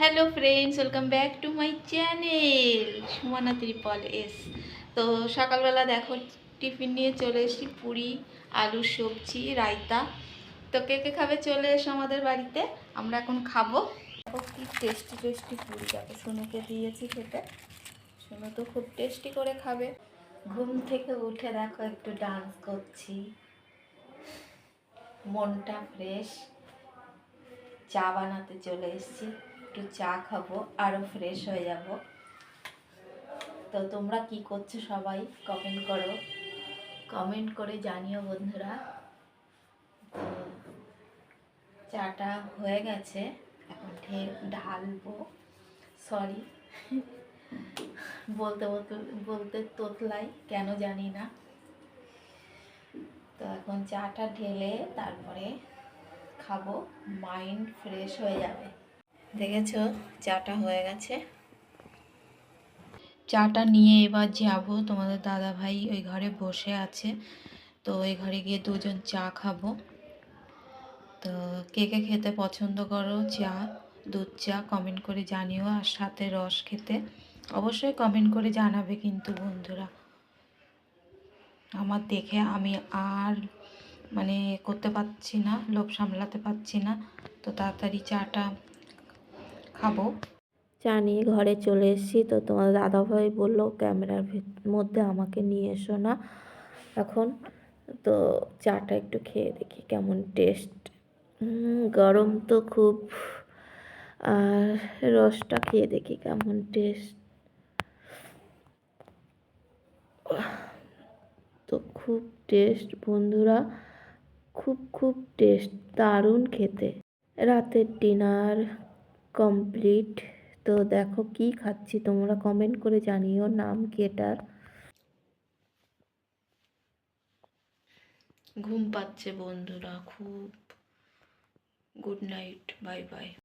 Hello friends, welcome back to my channel Sumana triple S. তো সকালবেলা দেখো, tiffin নিয়ে চলে এসেছি, পুরি আলুর সবজি, রায়তা। তো কে কে খাবে চলে এসো আমাদের বাড়িতে, আমরা এখন খাব। দেখো কি টেস্টি টেস্টি পুরি। দেখো, সোনুকে দিয়েছি খেতে। সোনু তো খুব টেস্টি করে খাবে। ঘুম থেকে উঠে দেখো, একটু ডান্স করছি। মনটা ফ্রেশ চা বানাতে চলে এসেছি। একটু চা খাব আরও ফ্রেশ হয়ে যাব। তো তোমরা কি করছ সবাই? কমেন্ট করো। কমেন্ট করে জানিও বন্ধুরা। তো চাটা হয়ে গেছে, এখন ঢের ঢালবো। সরি বলতে বলতে বলতে তোতলাই, কেন জানি না। তো এখন চাটা ঢেলে তারপরে খাব। মাইন্ড ফ্রেশ হয়ে যাবে। দেখেছ? চাটা হয়ে গেছে। চাটা নিয়ে এবার যাব। তোমাদের দাদা ভাই ওই ঘরে বসে আছে। তো ওই ঘরে গিয়ে দুজন চা খাব। তো কে কে খেতে পছন্দ করো? চা, দুধ চা কমেন্ট করে জানিও। আর সাথে রস খেতে অবশ্যই কমেন্ট করে জানাবে কিন্তু বন্ধুরা। আমার দেখে আমি আর মানে করতে পারছি না, লোভ সামলাতে পারছি না। তো তাড়াতাড়ি চাটা খাব। চা নিয়ে ঘরে চলে এসেছি তো তোমার দাদাভাই বলল, ক্যামেরার মধ্যে আমাকে নিয়ে এসো না। এখন তো চাটা একটু খেয়ে দেখি কেমন টেস্ট গরম তো খুব। আর রসটা খেয়ে দেখি কেমন টেস্ট তো খুব টেস্ট বন্ধুরা, খুব খুব টেস্ট দারুণ খেতে। রাতের ডিনার কমপ্লিট তো দেখো কি খাচ্ছি, তোমরা কমেন্ট করে জানিও নাম কি এটার। ঘুম পাচ্ছে বন্ধুরা, খুব। Good night bye bye